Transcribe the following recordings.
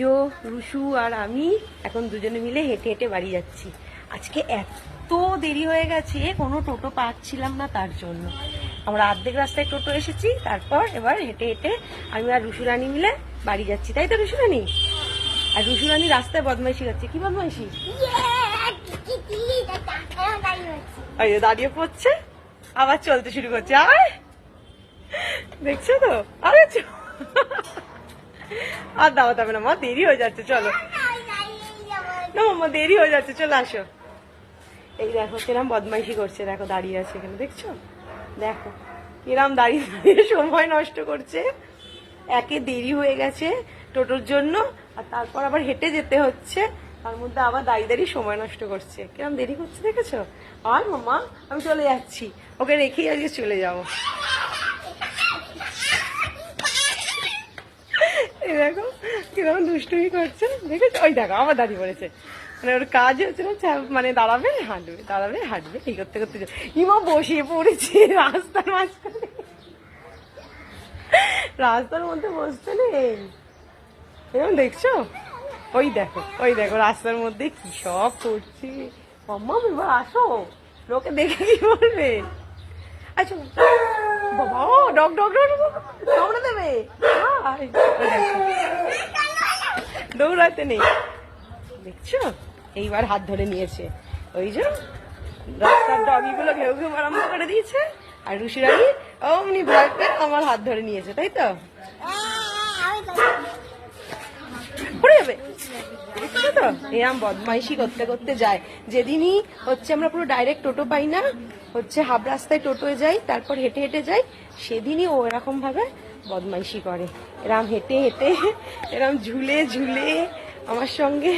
জো রুশু আর আমি এখন দুজনে মিলে হেঁটে হেঁটে বাড়ি যাচ্ছি। আজকে এত দেরি হয়ে গেছে, কোনো টোটো পাচ্ছিলাম না তার জন্য। আমরা অর্ধেক রাস্তায় টোটো এসেছি, তারপর এবার হেঁটে হেঁটে আমি আর রুশু রানী মিলে বাড়ি যাচ্ছি। তাই তো রুশু রানী? আর রুশু রানী রাস্তায় বদমাইশি করছে। কি বদমাইশি? দাঁড়িয়ে পড়ছে? আবার চলতে শুরু করছে। আয়! দেখছ তো? আরে আর দাও, তবে না, মা, দেরি হয়ে যাচ্ছে, চলো। না, মা, দেরি হয়ে যাচ্ছে, চলে, আসো। এই দেখো, কিরাম বদমাইশি করছে, দেখো, দাঁড়িয়ে আছে এখানে, দেখছ? দেখো, কিরাম দাঁড়িয়ে দাঁড়িয়ে সময় নষ্ট করছে। একে দেরি হয়ে গেছে টোটোর জন্য, আর তারপর আবার হেঁটে যেতে হচ্ছে। তার মধ্যে আবার দাঁড়িয়ে দাঁড়িয়ে সময় নষ্ট করছে। কিরম দেরি করছে, দেখেছ? আর, মামা, আমি চলে যাচ্ছি। ওকে রেখেই আজকে চলে যাব। দেখো কীরকম দুষ্টুমি করছে। দেখেছ? ওই দেখো আবার দাঁড়িয়ে পড়েছে মানে ওর কাজ হচ্ছে না মানে দাঁড়াবে, হাঁটবে দাঁড়াবে, হাঁটবে, এই করতে করতে ইমা বসিয়ে পড়েছে রাস্তার মাঝখানে। রাস্তার মধ্যে বসতে নেই। এরকম দেখছ? ওই দেখো ওই দেখো রাস্তার মধ্যে কি সব করছি। মাম্মা, এবার আসো। লোকে দেখে কি বলবে? আচ্ছা বাবা ও ডগ ডগ দেবে। দৌড়াতে নেই। দেখছ? এইবার হাত ধরে নিয়েছে। ওই যে রাস্তার ডগিগুলো ঘেউ ঘেউ আরম্ভ করে দিয়েছে। আর রুশিরানি অমনি ভয় পেয়ে আমার হাত ধরে নিয়েছে তাই তো? পড়ে যাবে। দেখছ তো এরম বদমাইশি করতে করতে যায়। যেদিনই হচ্ছে আমরা পুরো ডাইরেক্ট টোটো পাই না, হচ্ছে হাফ রাস্তায় টোটোয় যাই, তারপর হেঁটে হেঁটে যাই, সেদিনই ও এরকম ভাবে বদমাইশি করে। এরম হেঁটে হেঁটে, এরম ঝুলে ঝুলে আমার সঙ্গে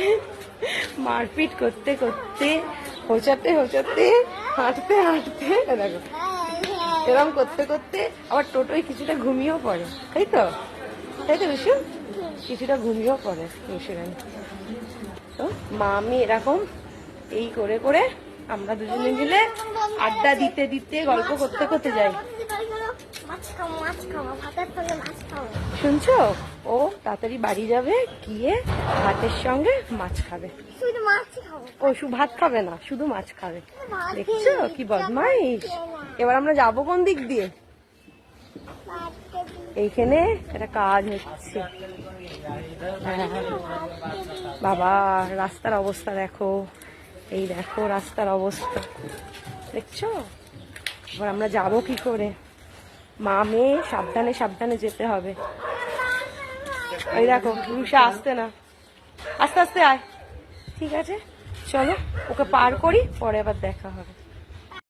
মারপিট করতে করতে, হোচাতে হোচাতে, হাঁটতে হাঁটতে দেখো, এরম করতে করতে আবার টোটোয় কিছুটা ঘুমিয়েও পড়ে। তাই তো? তাই তো, বিশু? কিছুটা ঘুমিয়েও পড়ে মিশরানি তো মা, আমি এরকম এই করে করে আমরা দুজনে মিলে আড্ডা দিতে দিতে গল্প করতে করতে যাই। শুনছো? ও তাড়াতাড়ি বাড়ি যাবে, গিয়ে ভাতের সঙ্গে মাছ খাবে। ও শুধু ভাত খাবে না, শুধু মাছ খাবে। দেখছ কি বদমাইশ? এবার আমরা যাব কোন দিক দিয়ে? এইখানে একটা কাজ হচ্ছে। বাবা, রাস্তার অবস্থা দেখো। এই দেখো রাস্তার অবস্থা। দেখছ? এবার আমরা যাব কি করে? মা, মেয়ে, সাবধানে সাবধানে যেতে হবে। ওই দেখো রুষা আসতে না। আস্তে আস্তে আয়। ঠিক আছে? চলো, ওকে পার করি, পরে আবার দেখা হবে।